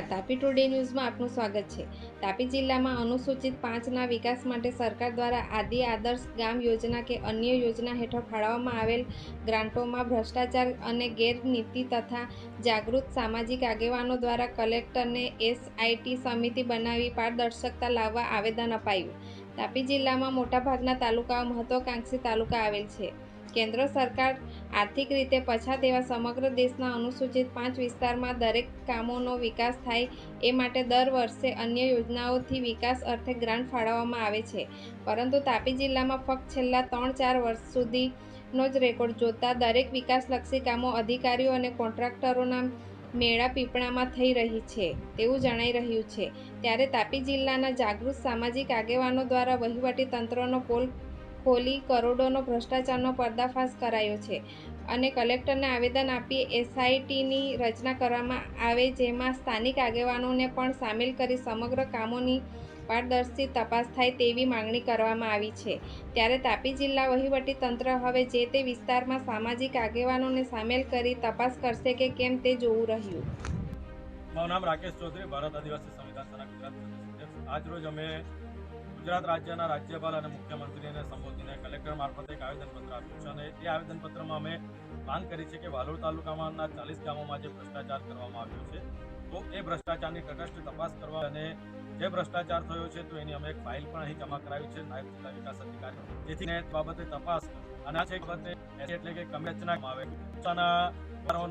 Tapi today ન્યૂઝમાં આપનું સ્વાગત છે. તાપી જિલ્લામાં અનુસૂચિત પાંચના વિકાસ માટે સરકાર દ્વારા આદિ આદર્શ ગામ યોજના કે અન્ય યોજના હેઠળ ફાળવવામાં આવેલ ગ્રાન્ટોમાં ભ્રષ્ટાચાર અને ગેરનીતિ તથા જાગૃત સામાજિક આગેવાનો દ્વારા કલેક્ટરને એસઆઈટી સમિતિ બનાવી પારદર્શકતા લાવવા આવેદન અપાયું. તાપી જિલ્લામાં મોટાભાગના તાલુકાઓ મહત્વાકાંક્ષી તાલુકા આવેલ છે. કેન્દ્ર સરકાર આર્થિક રીતે પછાત એવા સમગ્ર દેશના અનુસૂચિત પાંચ વિસ્તારમાં દરેક કામોનો વિકાસ થાય એ માટે દર વર્ષે અન્ય યોજનાઓથી વિકાસ અર્થે ગ્રાન્ટ ફાળવવામાં આવે છે. પરંતુ તાપી જિલ્લામાં ફક્ત છેલ્લા ત્રણ ચાર વર્ષ સુધીનો જ રેકોર્ડ જોતા દરેક વિકાસલક્ષી કામો અધિકારીઓ અને કોન્ટ્રાક્ટરોના મેળા પીપળામાં થઈ રહી છે તેવું જણાઈ રહ્યું છે. ત્યારે તાપી જિલ્લાના જાગૃત સામાજિક આગેવાનો દ્વારા વહીવટી તંત્રનો પોલ ખોલી કરોડોનો ભ્રષ્ટાચારનો પર્દાફાશ કરાયો છે અને કલેક્ટરને આવેદન આપી એસઆઈટીની રચના કરવામાં આવે જેમાં સ્થાનિક આગેવાનોને પણ સામેલ કરી સમગ્ર કામોની પારદર્શી તપાસ થાય તેવી માંગણી કરવામાં આવી છે. ત્યારે તાપી જિલ્લા વહીવટી તંત્ર હવે જે તે વિસ્તારમાં સામાજિક આગેવાનોને સામેલ કરી તપાસ કરશે કે કેમ તે જોવું રહ્યું. મારું નામ રાકેશ ચૌધરી, ભારત આદિવાસી સંવિધાન સભા ગુજરાત આજ અમે ગુજરાત રાજ્યના રાજ્યપાલ અને મુખ્યમંત્રીને સંબોધીને કલેક્ટર મારફતે એક આવેદનપત્ર આપ્યું છે અને એ આવેદનપત્રમાં અમે માંગ કરી છે કે વાલોડ તાલુકામાંના ચાલીસ ગામોમાં જે ભ્રષ્ટાચાર કરવામાં આવ્યો છે, તો એ ભ્રષ્ટાચારની તટસ્થ તપાસ કરવા અને જે ભ્રષ્ટાચાર થયો છે, તો એની અમે એક ફાઇલ પણ અહીં જમા કરાવી છે, નાયબ જિલ્લા વિકાસ અધિકારી. જેથી બાબતે તપાસ અને આ છે બાબતે એટલે કે કમી રચનામાં આવે.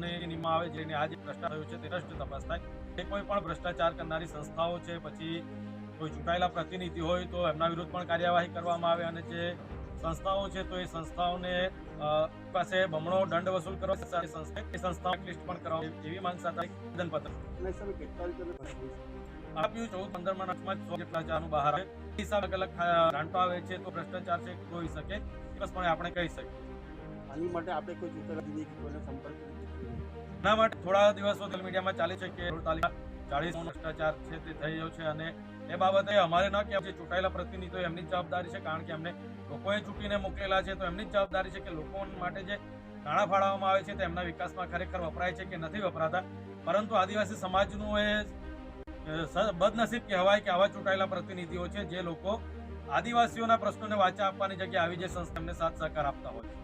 નિયમમાં આવે, જેને આ જે ભ્રષ્ટાચાર થયો છે, તે તટસ્થ તપાસ થાય. એ કોઈ પણ ભ્રષ્ટાચાર કરનારી સંસ્થાઓ છે, પછી કોઈ ચૂંટાયેલા પ્રતિનિધિ હોય તો એમના વિરુદ્ધ પણ કાર્યવાહી કરવામાં આવે અને જે સંસ્થાઓ છે તો એ સંસ્થાઓને પાસે બમણો દંડ વસૂલ કરવા સાથે સંસ્થા લિસ્ટ પણ કરવા એવી માંગ સાથે આવેદનપત્ર. આપ્યું ચૌદ પંદર માર્ચમાં સો જેટલા ચારનું બહાર આવે. હિસાબ અલગ અલગ ગ્રાન્ટો આવે છે તો ભ્રષ્ટાચાર છે જોઈ શકે ચોક્કસપણે આપણે કહી શકીએ. આની માટે આપણે કોઈ ચૂંટણી કોઈને સંપર્ક એના માટે થોડા દિવસો સોશિયલ મીડિયામાં ચાલે છે કે રોડ તાલુકા ચાળીસ ભ્રષ્ટાચાર છે તે થઈ રહ્યો છે અને એ બાબતે અમારે ન કે જે ચૂંટાયેલા પ્રતિનિધિઓ એમની જવાબદારી છે, કારણ કે એમને લોકોએ ચૂંટીને મોકલેલા છે, તો એમની જવાબદારી છે કે લોકો માટે જે નાણાં ફાળવવામાં આવે છે, તે એમના વિકાસમાં ખરેખર વપરાય છે કે નથી વપરાતા. પરંતુ આદિવાસી સમાજનું એ બદનસીબ કહેવાય કે આવા ચૂંટાયેલા પ્રતિનિધિઓ છે, જે લોકો આદિવાસીઓના પ્રશ્નોને વાચા આપવાની જગ્યાએ આવી જે સંસ્થા એમને સાથ સહકાર આપતા હોય છે.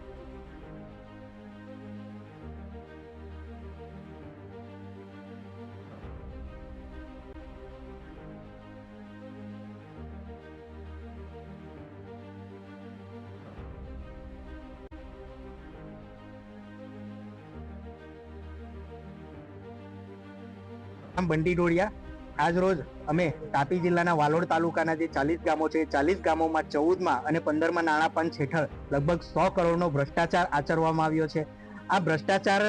નામ બંડી ઢોળિયા આજ રોજ અમે તાપી જિલ્લાના વાલોડ તાલુકાના જે ચાલીસ ગામો છે ચાલીસ ગામોમાં ચૌદમાં અને પંદરમાં નાણાં પંચ હેઠળ લગભગ સો કરોડનો ભ્રષ્ટાચાર આચરવામાં આવ્યો છે આ ભ્રષ્ટાચાર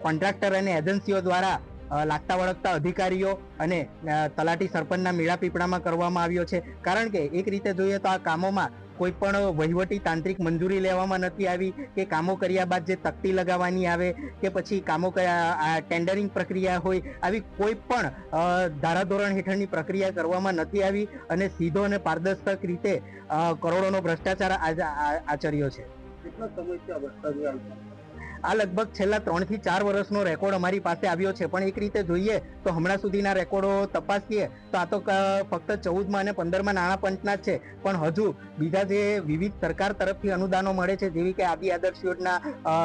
કોન્ટ્રાક્ટર અને એજન્સીઓ દ્વારા લાગતા વળગતા અધિકારીઓ અને તલાટી સરપંચના મેળા પીપળામાં કરવામાં આવ્યો છે કારણ કે એક રીતે જોઈએ તો આ કામોમાં કોઈ પણ વહીવટી તાંત્રિક મંજૂરી લેવામાં નથી આવી કે કામો કર્યા બાદ જે તકતી લગાવવાની આવે કે પછી કામો ટેન્ડરિંગ પ્રક્રિયા હોય આવી કોઈ પણ ધારાધોરણ હેઠળની પ્રક્રિયા કરવામાં નથી આવી અને સીધો અને પારદર્શક રીતે કરોડોનો ભ્રષ્ટાચાર આચર્યો છે કેટલો ભ્રષ્ટાચાર છે? આ લગભગ છેલ્લા ત્રણથી ચાર વર્ષનો રેકોર્ડ અમારી પાસે આવ્યો છે. પણ એક રીતે જોઈએ તો હમણાં સુધીના રેકોર્ડો તપાસીએ તો આ તો ફક્ત ચૌદમાં અને પંદરમાં નાણાં પંચના છે. પણ હજુ બીજા જે વિવિધ સરકાર તરફથી અનુદાનો મળે છે, જેવી કે આદિ આદર્શ યોજના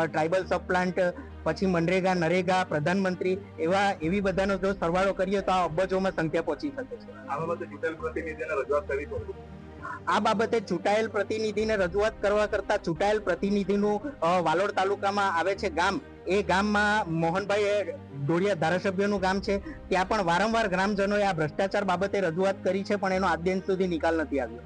ટ્રાઇબલ સબ પ્લાન્ટ, પછી મનરેગા, નરેગા, પ્રધાનમંત્રી, એવા, એવી બધાનો જો સરવાળો કરીએ તો આ અબજોમાં સંખ્યા પહોંચી શકે છે. આ બાબતે ચૂંટાયેલ પ્રતિનિધિને રજૂઆત કરવી પડશે. આ બાબતે ચૂંટાયેલ પ્રતિનિધિને રજૂઆત કરવા કરતા ચૂંટાયેલ પ્રતિનિધિનું વાલોડ તાલુકામાં આવે છે ગામ. એ ગામમાં મોહનભાઈ ડોડિયા ધારાસભ્યનું ગામ છે. ત્યાં પણ વારંવાર ગ્રામજનોએ આ ભ્રષ્ટાચાર બાબતે રજૂઆત કરી છે, પણ એનો આદ્યંત સુધી નિકાલ નથી આવ્યો.